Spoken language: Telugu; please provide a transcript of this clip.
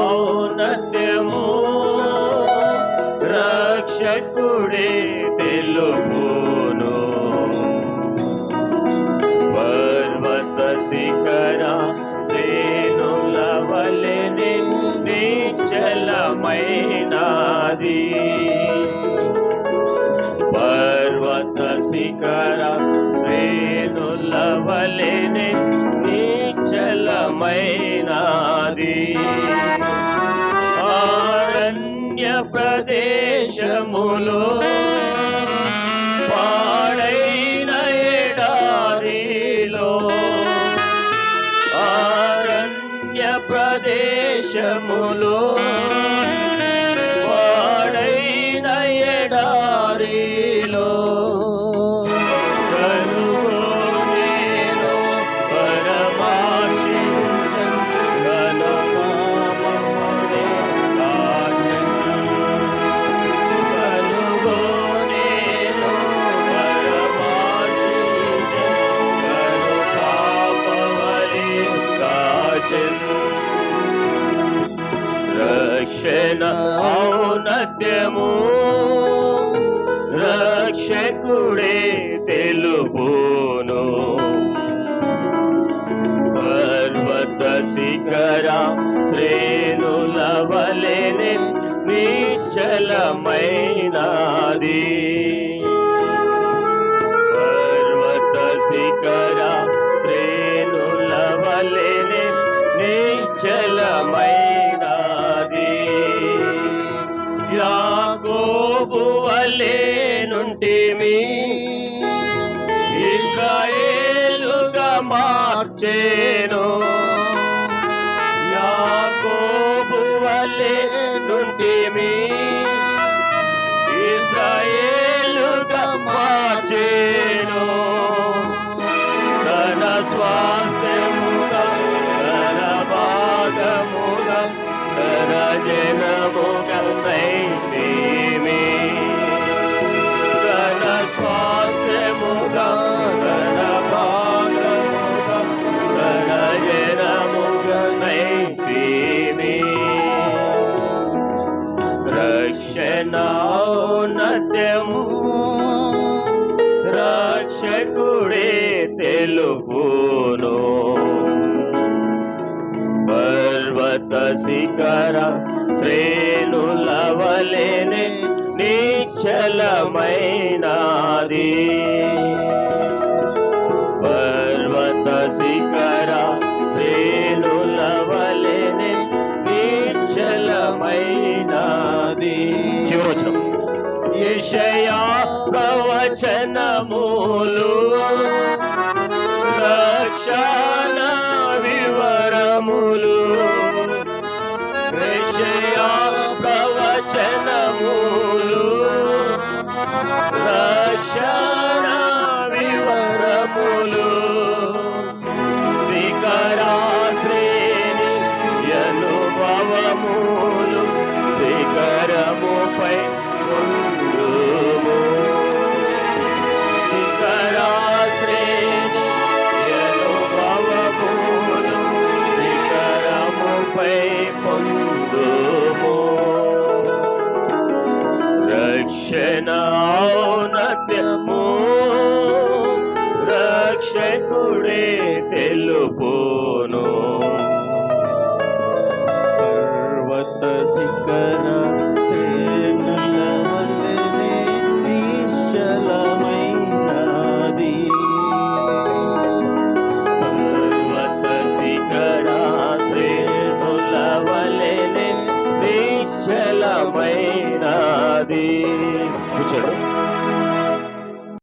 ఔన్నత్యము. రక్షకుడే తెలుగును పర్వత శిఖర శ్రేణుల వలె నిశ్చలమైనది పర్వత శిఖర శ్రేణుల వలె నిశ్చలమైనది ఆరణ్య ప్రదేశము. సత్యము. రక్షకుడే తెలుపును. పర్వత శిఖర శ్రేణుల వలెనే నిశ్చలమైనది. యాకోబు వలె నుంటిమి. ఇస్రాయేలుగా మార్చేను. యాకోబు వలె నుంటిమి. ఇస్రాయేలుగా మార్చేను. తన స్వాస్యముగా తన భాగముగా తన జనముగా నైతిమి రక్షణౌన్నత్యము రక్షకుడే తెలుపును. పర్వత శిఖర శ్రేణుల లవలేని నిశ్చలమైనది. యెషయా ప్రవచనములు. రక్షణ రక్షకుడే తెలుపును